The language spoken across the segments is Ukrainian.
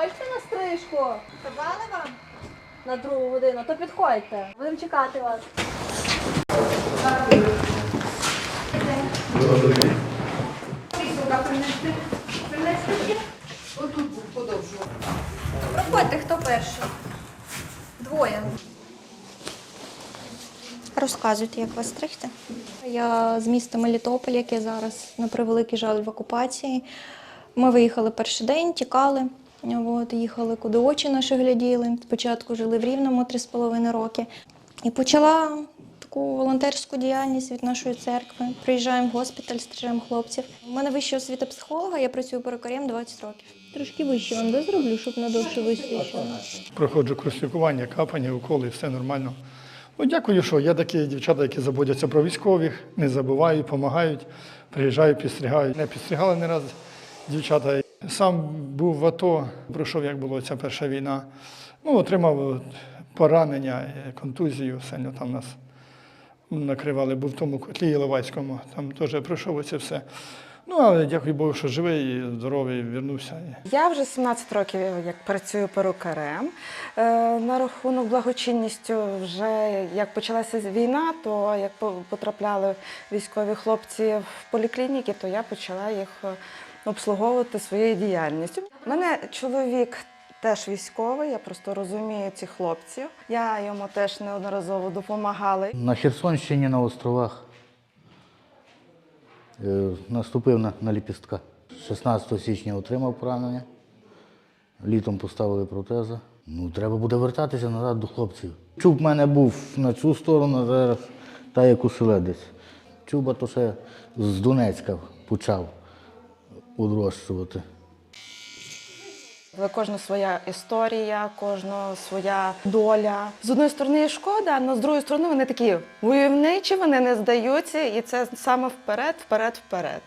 хочете на стрижку? Казали вам? На другу годину, то підходьте. Будемо чекати вас. Проходьте, хто перший? Двоє. Розказуйте, як вас стригти. Я з міста Мелітополь, яке зараз на превеликий жаль в окупації. Ми виїхали перший день, тікали. От, їхали, куди очі наші гляділи. Спочатку жили в Рівному 3,5 роки. І почала таку волонтерську діяльність від нашої церкви. Приїжджаємо в госпіталь, стрижаємо хлопців. У мене вища освіта психолога, я працюю перукарем 20 років. Трошки вище вам де зроблю, щоб надовше висвічило. Проходжу курсікування, капання, уколи, все нормально. Ну, дякую, що є такі дівчата, які заботяться про військових, не забувають, допомагають, приїжджають, підстрігають. Не підстрігали не раз дівчата. Сам був в АТО, пройшов, як було ця перша війна. Ну, отримав поранення, контузію, сильно там нас накривали, був в тому котлі Іловайському, там теж пройшов це все. Ну, але дякую Богу, що живий, і здоровий, вернувся. Я вже 17 років як працюю перукарем. Е, На рахунок благочинністю, вже як почалася війна, то як по- потрапляли військові хлопці в поліклініки, то я почала їх обслуговувати своєю діяльністю. У мене чоловік теж військовий, я просто розумію цих хлопців. Я йому теж неодноразово допомагала. На Херсонщині на островах е, наступив на, на ліпістка. 16 січня отримав поранення. Літом поставили протези. Ну, треба буде вертатися назад до хлопців. Чуб в мене був на цю сторону, зараз та як у селедець. Чуба то ще з Донецька почав одрощувати. Але кожна своя історія, кожна своя доля. З одної сторони шкода, але з другої сторони вони такі войовничі, вони не здаються, і це саме вперед, вперед, вперед.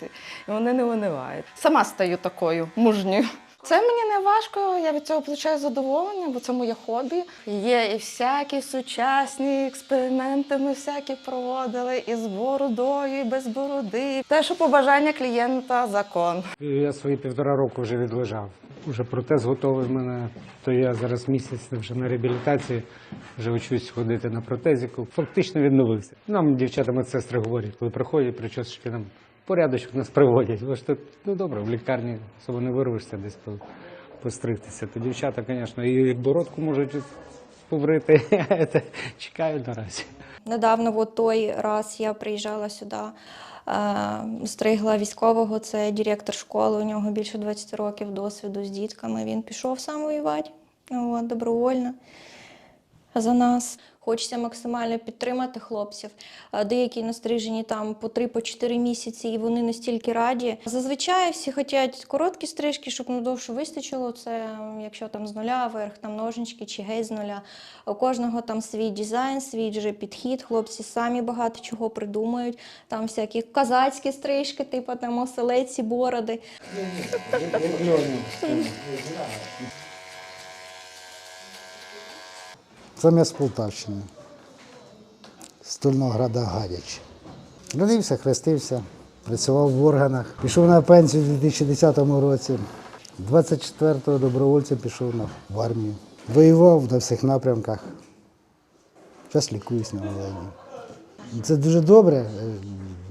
І вони не винивають. Сама стаю такою мужньою. Це мені не важко, я від цього отримую задоволення, бо це моє хобі. Є і всякі сучасні експерименти, ми всякі проводили і з бородою, і без бороди. Те, що побажання клієнта закон. Я свої півтора року вже відлежав. Уже протез готовий в мене. То я зараз місяць вже на реабілітації, вже учусь ходити на протезіку. Фактично відновився. Нам дівчата медсестри говорять, коли приходять, причосочки нам порядочок нас приводять. Ви ж тут ну добре, в лікарні особо не вирвешся десь по- постригтися. То дівчата, звісно, і бородку можуть побрити. Чекають наразі. Недавно, от той раз я приїжджала сюди, е, стригла військового, це директор школи, у нього більше 20 років досвіду з дітками. Він пішов сам воювати, от, добровольно за нас. Хочеться максимально підтримати хлопців. Е, Деякі настрижені там по 3-4 місяці, і вони настільки раді. Зазвичай всі хочуть короткі стрижки, щоб надовше вистачило. Це якщо там з нуля вверх, там ножнички чи геть з нуля. У кожного там свій дизайн, свій же підхід. Хлопці самі багато чого придумають. Там всякі казацькі стрижки, типу там оселеці, бороди. Сам я з Полтавщини, Стольнограда Гадяч. Родився, хрестився, працював в органах. Пішов на пенсію у 2010 році. 24-го добровольцем пішов в армію. Воював на всіх напрямках. Зараз лікуюсь на Волині. Це дуже добре.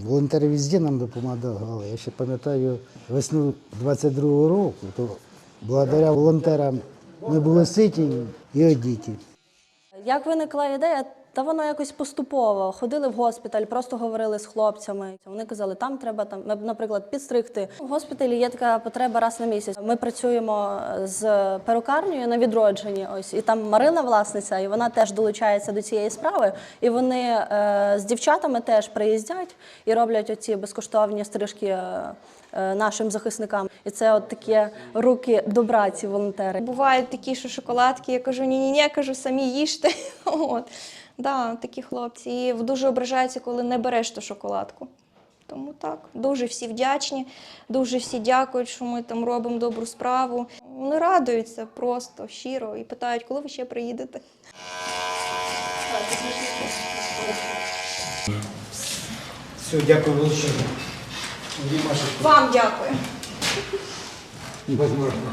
Волонтери везде нам допомагали. Я ще пам'ятаю весну 22-го року, то благодаря волонтерам ми були ситі і одіті. Як виникла ідея? Та воно якось поступово. Ходили в госпіталь, просто говорили з хлопцями. Вони казали, там треба там, нап- наприклад, підстригти. В госпіталі є така потреба раз на місяць. Ми працюємо з перукарнею на відродженні. Ось і там Марина, власниця, і вона теж долучається до цієї справи. І вони е, з дівчатами теж приїздять і роблять оці безкоштовні стрижки. е, е, Нашим захисникам, і це от такі руки добра, ці волонтери. Бувають такі, що шоколадки, я кажу, ні-ні-ні, я кажу, самі їжте. Да, такі хлопці. І дуже ображаються, коли не береш ту шоколадку. Тому так, дуже всі вдячні, дуже всі дякують, що ми там робимо добру справу. Вони радуються просто щиро і питають, коли ви ще приїдете. Все, дякую величезно. Вам дякую. Возможно.